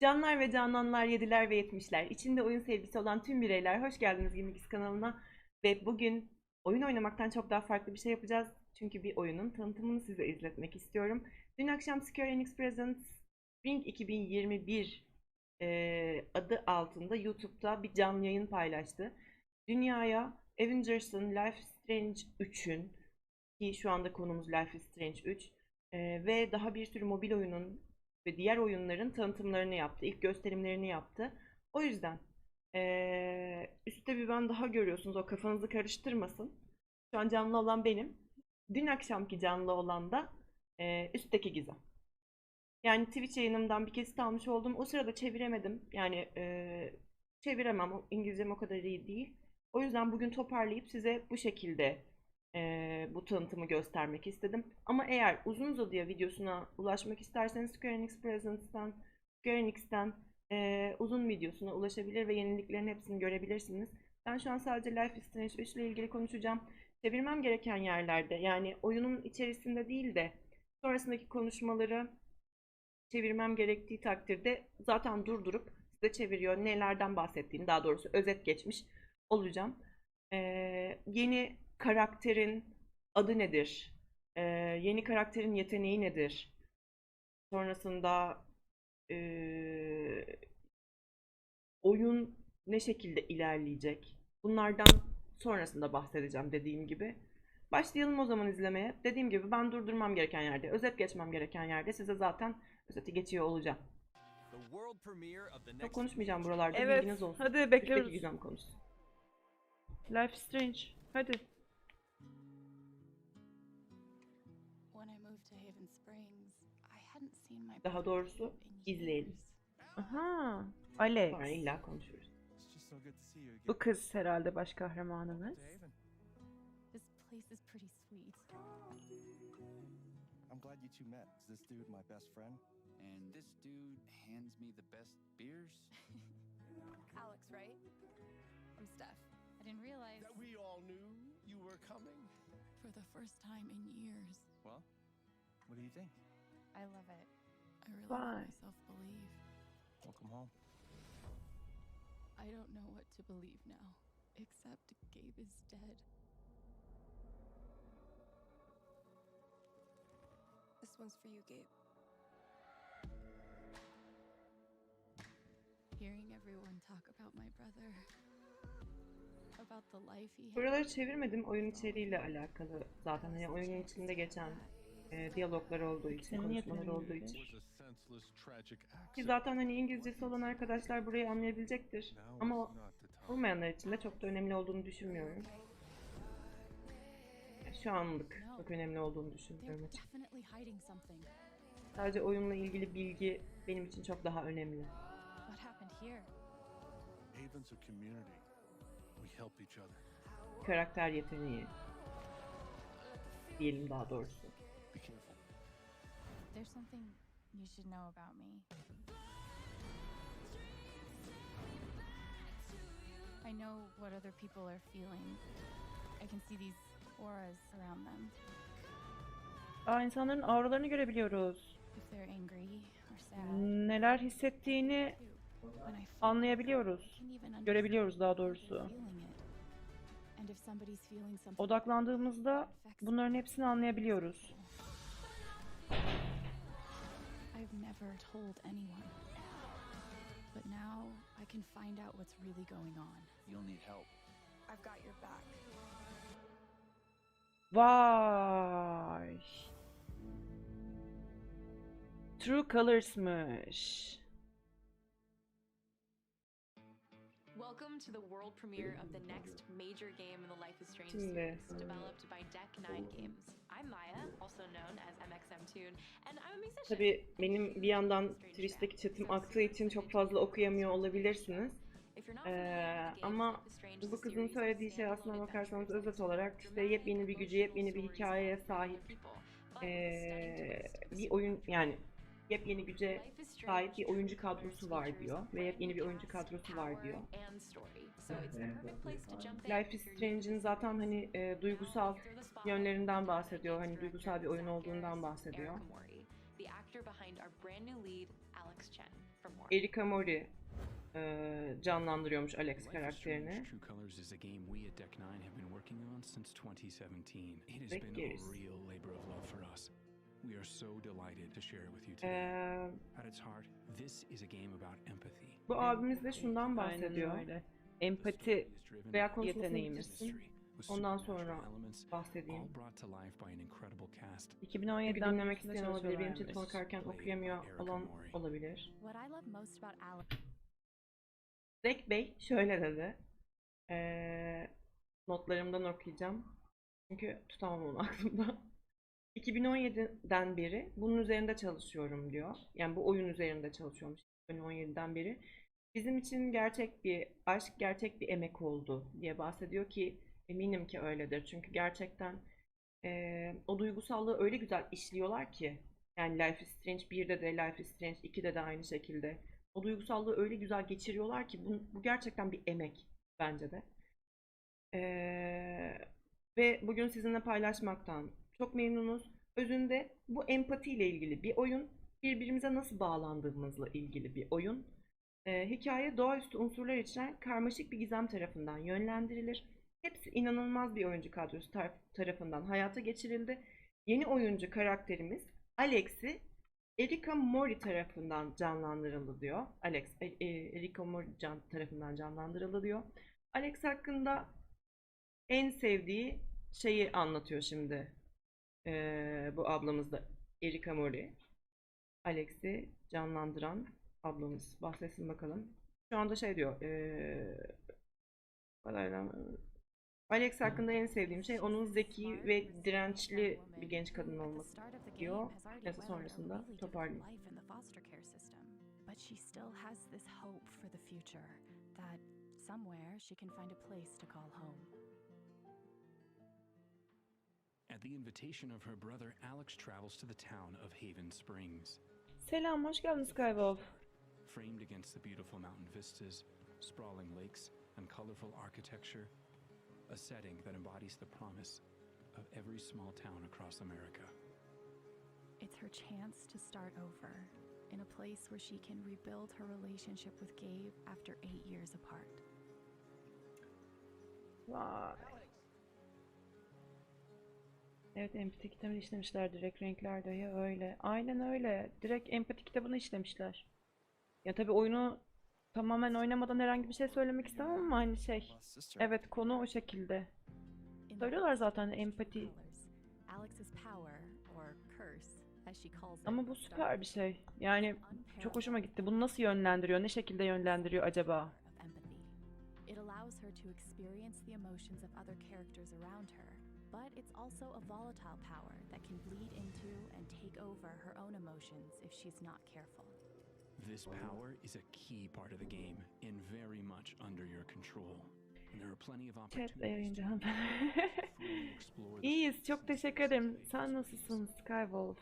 Canlar ve cananlar, yediler ve yetmişler. İçinde oyun sevgisi olan tüm bireyler hoş geldiniz Gimmickis kanalına. Ve bugün oyun oynamaktan çok daha farklı bir şey yapacağız. Çünkü bir oyunun tanıtımını size izletmek istiyorum. Dün akşam Square Enix Presents Spring 2021 e, adı altında YouTube'da bir canlı yayın paylaştı. Dünyaya Avengers'ın Life Strange 3'ün ki şu anda konumuz Life is Strange 3 e, ve daha bir sürü mobil oyunun ve diğer oyunların tanıtımlarını yaptı. ilk gösterimlerini yaptı. O yüzden eee üstte bir ben daha görüyorsunuz. O kafanızı karıştırmasın. Şu an canlı olan benim. Dün akşamki canlı olan da eee, üstteki Gizem. Yani Twitch yayınımdan bir kesit almış oldum. O sırada çeviremedim. Yani eee, çeviremem. İngilizcem o kadar iyi değil. O yüzden bugün toparlayıp size bu şekilde eee, bu tanıtımı göstermek istedim. Ama eğer uzun uzadıya videosuna ulaşmak isterseniz Square Enix Presents'ten, Square Enix'ten eee, uzun videosuna ulaşabilir ve yeniliklerin hepsini görebilirsiniz. Ben şu an sadece Life is Strange 3 ile ilgili konuşacağım. Çevirmem gereken yerlerde yani oyunun içerisinde değil de sonrasındaki konuşmaları çevirmem gerektiği takdirde zaten durdurup size çeviriyor nelerden bahsettiğini daha doğrusu özet geçmiş olacağım. Ee, yeni karakterin adı nedir? Ee, yeni karakterin yeteneği nedir? Sonrasında ee, oyun ne şekilde ilerleyecek? Bunlardan sonrasında bahsedeceğim dediğim gibi. Başlayalım o zaman izlemeye. Dediğim gibi ben durdurmam gereken yerde, özet geçmem gereken yerde size zaten özeti geçiyor olacağım. Çok konuşmayacağım buralarda Evet, bilginiz olsun. hadi Üstteki bekliyoruz. Gizem konuşsun. Life is Strange. Hadi. Daha doğrusu izleyelim. Aha. Alex. Sonra illa konuşuruz. Bu kız herhalde baş kahramanımız. I'm glad you two met. Is this dude my best friend? And this dude hands me the best beers? Alex, right? I'm Steph. I didn't realize that we all knew you were coming. for the first time in years. Well, what do you think? I love it. I really Why? let myself believe. Welcome home. I don't know what to believe now, except Gabe is dead. This one's for you, Gabe. Hearing everyone talk about my brother, about the life he had. Buraları çevirmedim oyun içeriğiyle alakalı zaten hani oyunun içinde geçen e, diyaloglar olduğu için, konuşmalar olduğu için. Ki zaten hani İngilizcesi olan arkadaşlar burayı anlayabilecektir. Ama olmayanlar için de çok da önemli olduğunu düşünmüyorum. Şu anlık çok önemli olduğunu düşünmüyorum. Sadece oyunla ilgili bilgi benim için çok daha önemli. Karakter yeteneği diyelim daha doğrusu. There's something you should know about me. I know what other people are feeling. I can see these auras around them. Aa insanların auralarını görebiliyoruz. If they're angry or sad. Neler hissettiğini anlayabiliyoruz. Görebiliyoruz daha doğrusu. Odaklandığımızda bunların hepsini anlayabiliyoruz. I've never told anyone. But now I can find out what's really going on. You'll need help. I've got your back. Vay. True Colors'mış. Welcome to the world premiere of the next major game in the Life is Strange series, developed by Deck Nine Games. I'm Maya, also known as MXM Tune, and I'm a musician. Tabii benim bir yandan Twitch'teki chatim aktığı için çok fazla okuyamıyor olabilirsiniz. Ee, ama bu kızın söylediği şey aslına bakarsanız özet olarak işte yepyeni bir gücü, yepyeni bir hikayeye sahip ee, bir oyun yani yepyeni güce sahip bir oyuncu kadrosu var diyor ve yepyeni bir oyuncu kadrosu var diyor. Life is Strange'in zaten hani e, duygusal yönlerinden bahsediyor. Hani duygusal bir oyun olduğundan bahsediyor. Erika Mori e, canlandırıyormuş Alex karakterini. Strange True we at Deck Nine have been working on since 2017. It has been a Bekleriz. real labor of love for us. We are so delighted to share it with you today. Ee, At its heart, this is a game about empathy. bu abimiz de şundan bahsediyor. Empati Veya yeteneğimiz. Ondan sonra bahsedeyim. All brought to life by an incredible cast. Çünkü 2017'den dinlemek isteyen olabilir. Benim için by okuyamıyor olan olabilir. What I love most about Alex Zek Bey şöyle dedi. Ee, notlarımdan okuyacağım. Çünkü tutamam onu aklımda. 2017'den beri bunun üzerinde çalışıyorum diyor. Yani bu oyun üzerinde çalışıyormuş 2017'den beri. Bizim için gerçek bir aşk, gerçek bir emek oldu diye bahsediyor ki eminim ki öyledir. Çünkü gerçekten eee, o duygusallığı öyle güzel işliyorlar ki yani Life is Strange 1'de de Life is Strange 2'de de aynı şekilde. O duygusallığı öyle güzel geçiriyorlar ki bu, bu gerçekten bir emek bence de. Eee, ve bugün sizinle paylaşmaktan çok memnunuz. Özünde bu empatiyle ilgili bir oyun, birbirimize nasıl bağlandığımızla ilgili bir oyun. Eee, hikaye doğaüstü unsurlar içeren karmaşık bir gizem tarafından yönlendirilir. Hepsi inanılmaz bir oyuncu kadrosu tar- tarafından hayata geçirildi. Yeni oyuncu karakterimiz Alex'i Erika Mori tarafından canlandırıldı diyor. Alex, e- e- Erika Mori can, tarafından canlandırıldı diyor. Alex hakkında en sevdiği şeyi anlatıyor şimdi. Ee, bu ablamız da Erika Mori. Alex'i canlandıran ablamız. Bahsetsin bakalım. Şu anda şey diyor. Ee, Alex hakkında en sevdiğim şey onun zeki ve dirençli bir genç kadın olması diyor. Neyse sonrasında toparlayayım. But she still has this hope for the future that somewhere she can find a place to call home. At the invitation of her brother, Alex travels to the town of Haven Springs. Selam, hoş geldin Skywolf. Framed against the beautiful mountain vistas, sprawling lakes, and colorful architecture, a setting that embodies the promise of every small town across America. It's her chance to start over in a place where she can rebuild her relationship with Gabe after eight years apart. Vay. Evet empati kitabını işlemişler direkt renkler dahi öyle. Aynen öyle. Direkt empati kitabını işlemişler. Ya tabii oyunu tamamen oynamadan herhangi bir şey söylemek istemem ama hani şey. Evet konu o şekilde. Söylüyorlar zaten empati. Ama bu süper bir şey. Yani çok hoşuma gitti. Bunu nasıl yönlendiriyor? Ne şekilde yönlendiriyor acaba? It allows her to experience the emotions of other characters around her, but it's also a volatile power that can bleed into and take over her own emotions if she's not careful. This power is a key part of the game and very much under your control. And there are plenty of opportunities İyiyiz. Çok teşekkür ederim. Sen nasılsın Skywolf?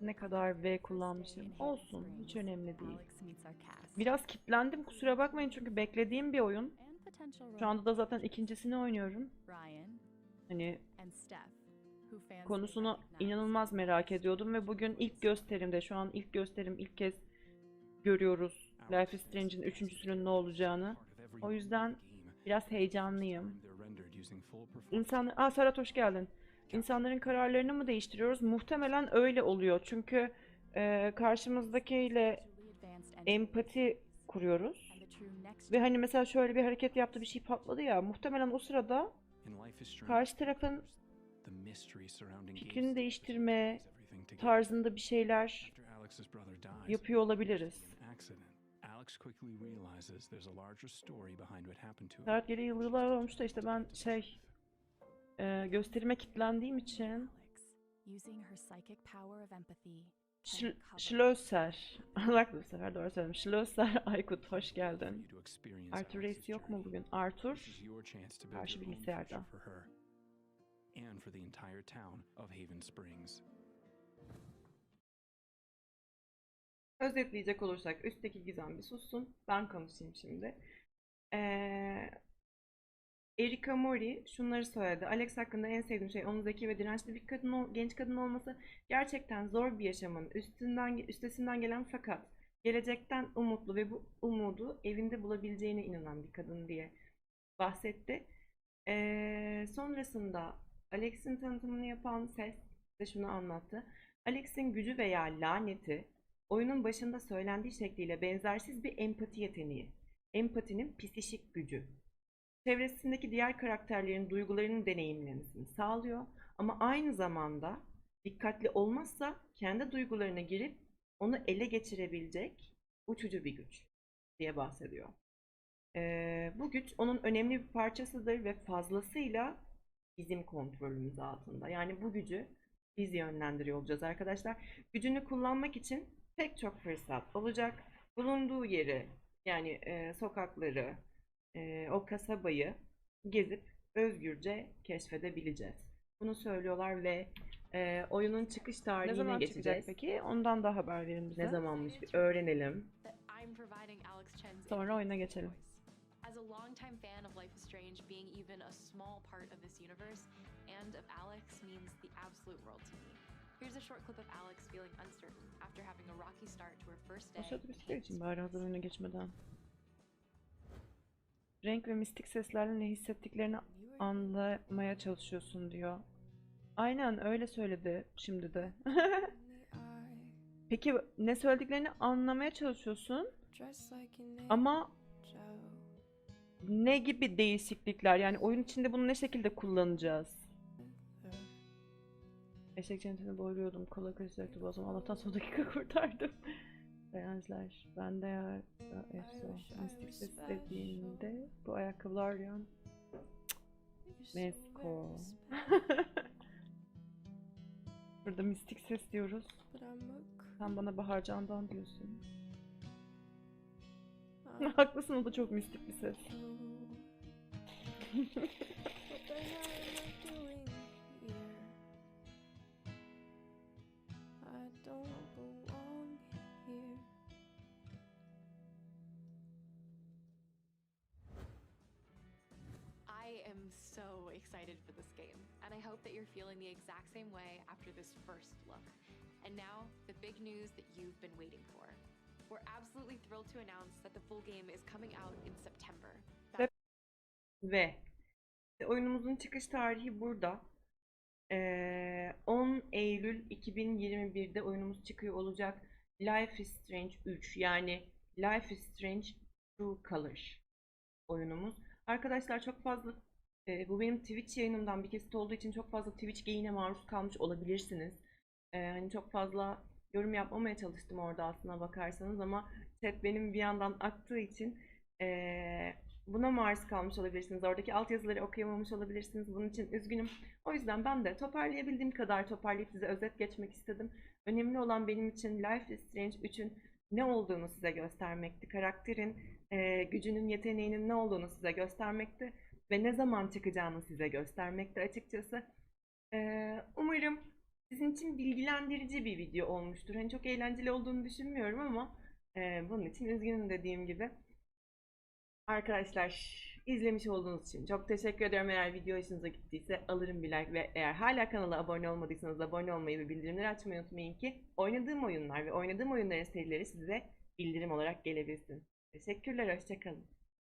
Ne kadar V kullanmışım. Olsun. Hiç önemli değil. Biraz kitlendim kusura bakmayın çünkü beklediğim bir oyun. Şu anda da zaten ikincisini oynuyorum. Ryan Hani konusunu inanılmaz merak ediyordum ve bugün ilk gösterimde şu an ilk gösterim ilk kez görüyoruz Life is Strange'in üçüncüsünün ne olacağını. O yüzden biraz heyecanlıyım. They're rendered using full performance. İnsan, Aa Serhat hoş geldin. İnsanların kararlarını mı değiştiriyoruz? Muhtemelen öyle oluyor. Çünkü e, karşımızdakiyle empati kuruyoruz. Ve hani mesela şöyle bir hareket yaptı bir şey patladı ya. Muhtemelen o sırada Karşı tarafın fikrini değiştirme tarzında bir şeyler yapıyor olabiliriz. in an accident, Alex quickly realizes there's a larger story behind what happened to him. Serhat geri yıllar olmuş da işte ben şey e, gösterime kilitlendiğim için Cover Schlösser. Bak bu sefer doğru söyledim. Schlösser Aykut hoş geldin. Arthur Reis yok mu bugün? Arthur karşı bilgisayarda. and for the entire town of Haven Springs. Özetleyecek olursak üstteki gizem bir sussun. Ben konuşayım şimdi. Ee, Erika Mori şunları söyledi. Alex hakkında en sevdiğim şey onun zeki ve dirençli bir kadın, genç kadın olması. Gerçekten zor bir yaşamın üstünden üstesinden gelen fakat gelecekten umutlu ve bu umudu evinde bulabileceğine inanan bir kadın diye bahsetti. Ee, sonrasında Alex'in tanıtımını yapan ses de şunu anlattı. Alex'in gücü veya laneti oyunun başında söylendiği şekliyle benzersiz bir empati yeteneği. Empatinin psişik gücü. Çevresindeki diğer karakterlerin duygularını deneyimlemesini sağlıyor ama aynı zamanda dikkatli olmazsa kendi duygularına girip onu ele geçirebilecek uçucu bir güç diye bahsediyor. Ee, bu güç onun önemli bir parçasıdır ve fazlasıyla bizim kontrolümüz altında. Yani bu gücü biz yönlendiriyor olacağız arkadaşlar. Gücünü kullanmak için pek çok fırsat olacak. Bulunduğu yeri yani e, sokakları, e, o kasabayı gezip özgürce keşfedebileceğiz. Bunu söylüyorlar ve e, oyunun çıkış Ne tarihine zaman çıkacak geçeceğiz. peki? Ondan da haber verin bize. Ne zamanmış bir öğrenelim. Sonra oyuna geçelim. As a longtime fan of Life is Strange, being even a small part of this universe and of Alex means the absolute world to me. Here's a short clip of Alex feeling uncertain after having a rocky start to her first day. İn bisiklet Kate's için bari hazır oyuna geçmeden. Renk ve mistik seslerle ne hissettiklerini anlamaya çalışıyorsun diyor. Aynen öyle söyledi şimdi de. Peki ne söylediklerini anlamaya çalışıyorsun ama ne gibi değişiklikler yani oyun içinde bunu ne şekilde kullanacağız? Eşek cennetini boğuluyordum. Kola o zaman. Allah'tan son dakika kurtardım. Beyazlar. Ben de ya, Efso. Mistik ses dediğinde bu ayakkabılar ya. Mesko. Burada mistik ses diyoruz. Sen bana Bahar Candan diyorsun. Haklısın o da çok mistik bir ses. excited for this game, and I hope that you're feeling the exact same way after this first look. And now, the big news that you've been waiting for. We're absolutely thrilled to announce that the full game is coming out in September. Ve oyunumuzun çıkış tarihi burada. Ee, 10 Eylül 2021'de oyunumuz çıkıyor olacak. Life is Strange 3 yani Life is Strange True Color oyunumuz. Arkadaşlar çok fazla e, bu benim Twitch yayınımdan bir kesit olduğu için çok fazla Twitch geyine maruz kalmış olabilirsiniz. Ee, hani çok fazla yorum yapmamaya çalıştım orada aslına bakarsanız ama chat benim bir yandan aktığı için ee, buna maruz kalmış olabilirsiniz. Oradaki altyazıları okuyamamış olabilirsiniz. Bunun için üzgünüm. O yüzden ben de toparlayabildiğim kadar toparlayıp size özet geçmek istedim. Önemli olan benim için Life is Strange 3'ün ne olduğunu size göstermekti. Karakterin e, gücünün, yeteneğinin ne olduğunu size göstermekti. Ve ne zaman çıkacağını size göstermekti açıkçası. E, umarım sizin için bilgilendirici bir video olmuştur. Hani çok eğlenceli olduğunu düşünmüyorum ama e, bunun için üzgünüm dediğim gibi. Arkadaşlar izlemiş olduğunuz için çok teşekkür ederim. Eğer video hoşunuza gittiyse alırım bir like ve eğer hala kanala abone olmadıysanız abone olmayı ve bildirimleri açmayı unutmayın ki oynadığım oyunlar ve oynadığım oyunların serileri size bildirim olarak gelebilsin. Teşekkürler, hoşçakalın.